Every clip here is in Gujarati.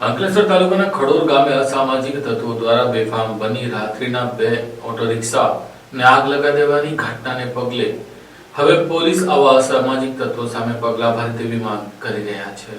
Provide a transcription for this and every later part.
અંકલેશ્વર તાલુકાના ખડોર ગામે અસામાજિક તત્વો દ્વારા બેફામ બની રાત્રિના બે ઓટો રિક્ષા ને આગ લગાવી દેવાની ઘટનાને પગલે હવે પોલીસ આવા અસામાજિક તત્વો સામે પગલા ભરે તેવી માંગ કરી રહ્યા છે.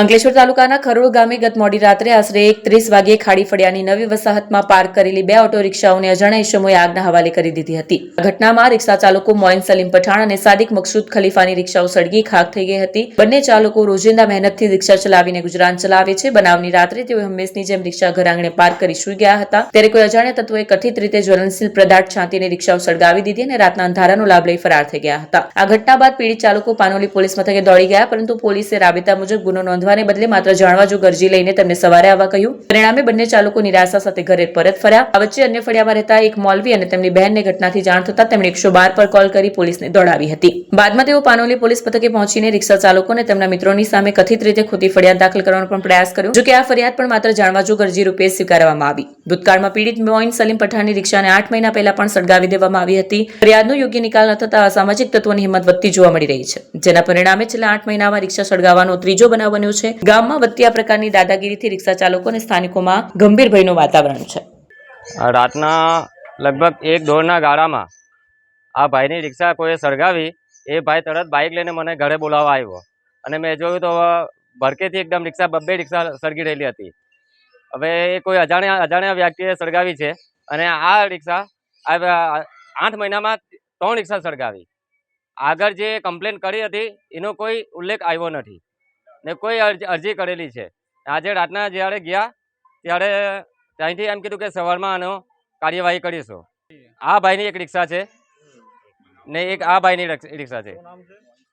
અંકલેશ્વર તાલુકાના ખરોળ ગામે ગત મોડી રાત્રે આશરે એક ત્રીસ વાગ્યે ખાડી ફળિયાની નવી વસાહતમાં પાર્ક કરેલી બે ઓટો રિક્ષાઓને અજાણ્યા ઇસમોએ આગના હવાલે કરી દીધી હતી. આ ઘટનામાં રિક્ષા ચાલકો મોઇન સલીમ પઠાણ અને સાદિક મકસૂદ ખલીફાની રિક્ષાઓ સળગી ખાક થઈ ગઈ હતી. બંને ચાલકો રોજિંદા મહેનતથી રિક્ષા ચલાવીને ગુજરાન ચલાવે છે. બનાવની રાત્રે તેઓ હંમેશની જેમ રિક્ષા ઘર આંગણે પાર્ક કરી સૂઈ ગયા હતા. ત્યારે કોઈ અજાણ્યા તત્વોએ કથિત રીતે જ્વલનશીલ પદાર્થ છાંતીને રિક્ષાઓ સળગાવી દીધી અને રાતના અંધારાનો લાભ લઈ ફરાર થઈ ગયા હતા. આ ઘટના બાદ પીડિત ચાલકો પાનોલી પોલીસ મથકે દોડી ગયા, પરંતુ પોલીસે રાબેતા મુજબ ગુનો નોંધવાને બદલે માત્ર જાણવા જો અરજી લઈને તેમને સવારે આવવા કહ્યું. પરિણામે બંને ચાલકો નિરાશા સાથે ઘરે પરત ફર્યા. વચ્ચે અન્ય ફળિયામાં રહેતા એક મોલવી અને તેમની બહેનને ઘટનાથી જાણ થતાં તેમણે એકસો બાર પર કોલ કરી પોલીસને દોડાવી હતી. બાદમાં તેઓ પાનોલી પોલીસ મથકે પહોંચીને રિક્ષા ચાલકો અને તેમના મિત્રોની સામે કથિત રીતે ખોટી ફરિયાદ દાખલ કરવાનો પણ પ્રયાસ કર્યો, જોકે આ ફરિયાદ પણ માત્ર જાણવા જો અરજી રૂપે સ્વીકારવામાં આવી. ભૂતકાળમાં પીડિત મોઇન સલીમ પઠાણની રિક્ષાને આઠ મહિના પહેલા પણ સળગાવી દેવામાં આવી હતી. ફરિયાદનો યોગ્ય નિકાલ ન થતા અસામાજિક તત્વોની હિંમત વધતી જોવા મળી રહી છે, જેના પરિણામે છેલ્લા આઠ મહિનામાં રિક્ષા સળગાવવાનો ત્રીજો બનાવ બન્યો છે. ગામમાં વધતી આ પ્રકારની દાદાગીરીથી રિક્ષા ચાલકો અને સ્થાનિકોમાં ગંભીર ભયનું વાતાવરણ છે. રાતના લગભગ એક દોઢના ગાળામાં આ ભાઈની રિક્ષા કોઈએ સળગાવી, એ ભાઈ તરત બાઇક લઈને મને ઘરે બોલાવવા આવ્યો. અને મેં જોયું તો ભરકેથી એકદમ રિક્ષા, બબ્બે રિક્ષા સળગી રહેલી હતી. હવે એ કોઈ અજાણ્યા અજાણ્યા વ્યક્તિએ સળગાવી છે અને આ રિક્ષા આઠ મહિનામાં ત્રણ રિક્ષા સળગાવી. આગળ જે કમ્પ્લેન કરી હતી, એનો કોઈ ઉલ્લેખ આવ્યો નથી. ને કોઈ અરજી કરેલી છે. આજે રાતના જ્યારે ગયા, ત્યારે ત્યાંથી એમ કીધું કે સવારમાં આનો કાર્યવાહી કરીશું. આ ભાઈની એક રિક્ષા છે ને એક આ ભાઈની રિક્ષા છે?